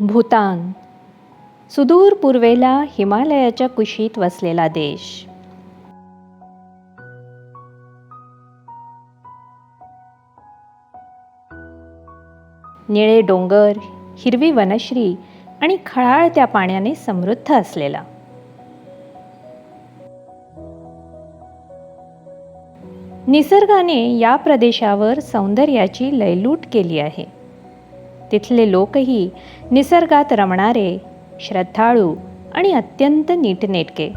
भूतान. सुदूर पूर्वेला हिमालयाच्या कुशीत वसलेला देश. निळे डोंगर हिरवी वनश्री आणि खळाळ त्या पाण्याने समृद्ध असलेला. निसर्गाने या प्रदेशावर सौंदर्याची लयलूट केली आहे. तिथले लोकही निसर्गात रमणारे श्रद्धाळू आणि अत्यंत नीटनेटके.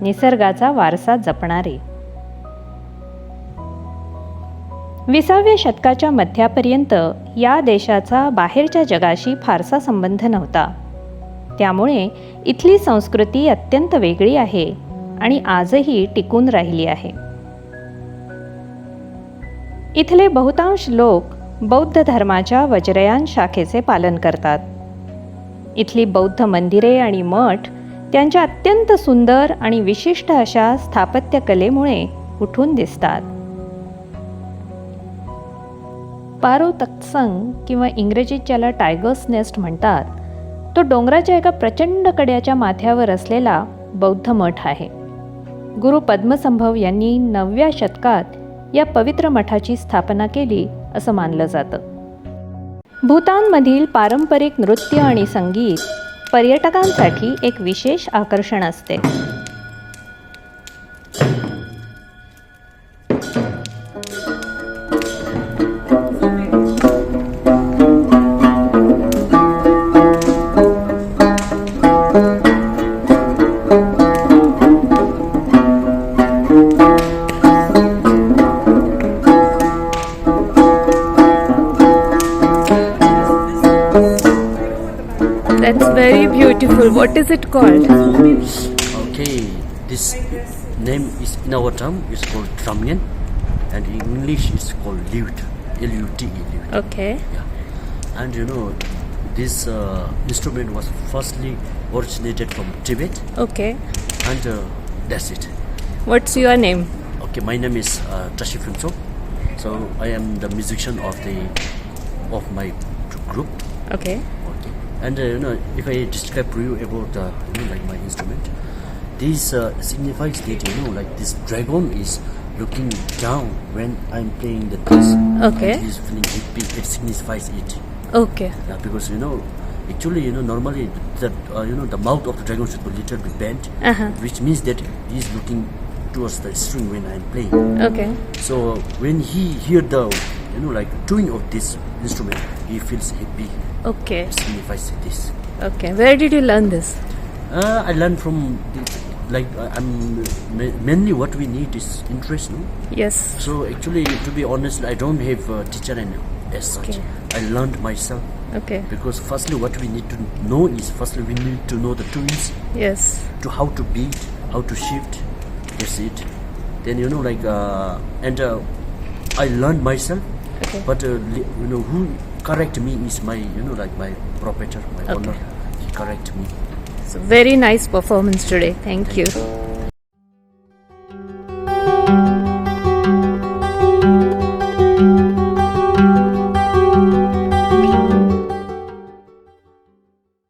निसर्गाचा वारसा जपणारे. विसाव्या शतकाच्या मध्यापर्यंत या देशाचा बाहेरच्या जगाशी फारसा संबंध नव्हता. त्यामुळे इथली संस्कृती अत्यंत वेगळी आहे आणि आजही टिकून राहिली आहे. इथले बहुतांश लोक बौद्ध धर्माच्या वज्रयान शाखेचे पालन करतात. इथली बौद्ध मंदिरे आणि मठ त्यांच्या अत्यंत सुंदर आणि विशिष्ट अशा स्थापत्यकलेमुळे उठून दिसतात. पारो तत्संग किंवा इंग्रजीत ज्याला टायगर्स नेस्ट म्हणतात तो डोंगराच्या एका प्रचंड कड्याच्या माथ्यावर असलेला बौद्ध मठ आहे. गुरु पद्मसंभव यांनी नवव्या शतकात या पवित्र मठाची स्थापना केली असं मानलं जातं. भूतानमधील पारंपरिक नृत्य आणि संगीत पर्यटकांसाठी एक विशेष आकर्षण असते. Beautiful. What is it called? Okay, this name is in our term is called drumyan, and in English it's called lute, L-U-T-E, lute. Okay. Yeah, and you know, this uh, instrument was firstly originated from Tibet, Okay. and uh, that's it. What's your name? Okay, my name is uh, Tashi Phimso, so I am the musician of the of my group. Okay. And uh, you know, if I describe to you about uh, you know, like my instrument, this uh, signifies that you know, like this dragon is looking down when I'm playing the bass. Okay. And he's feeling happy. It signifies it. Okay. Yeah, because you know, actually, you know, normally the uh, you know the mouth of the dragon should be little bit bent, Uh-huh. which means that he's looking towards the string when I'm playing. Okay. So when he hear the you know like tuning of this instrument, he feels happy. Okay. Signifies this. Okay. Where did you learn this? Uh, I learned from the, like uh, I'm mainly what we need is interest. No? Yes. So actually, to be honest, I don't have a teacher and as such. Okay. I learned myself Okay. because firstly, what we need to know is firstly we need to know the tools. Yes. to how to beat, how to shift. That's it. Then you know like uh, and uh, I learned myself. Okay. But uh, you know who correct me is my you know like my proprietor, my Okay. owner. He correct me. So very nice performance today. Thank you.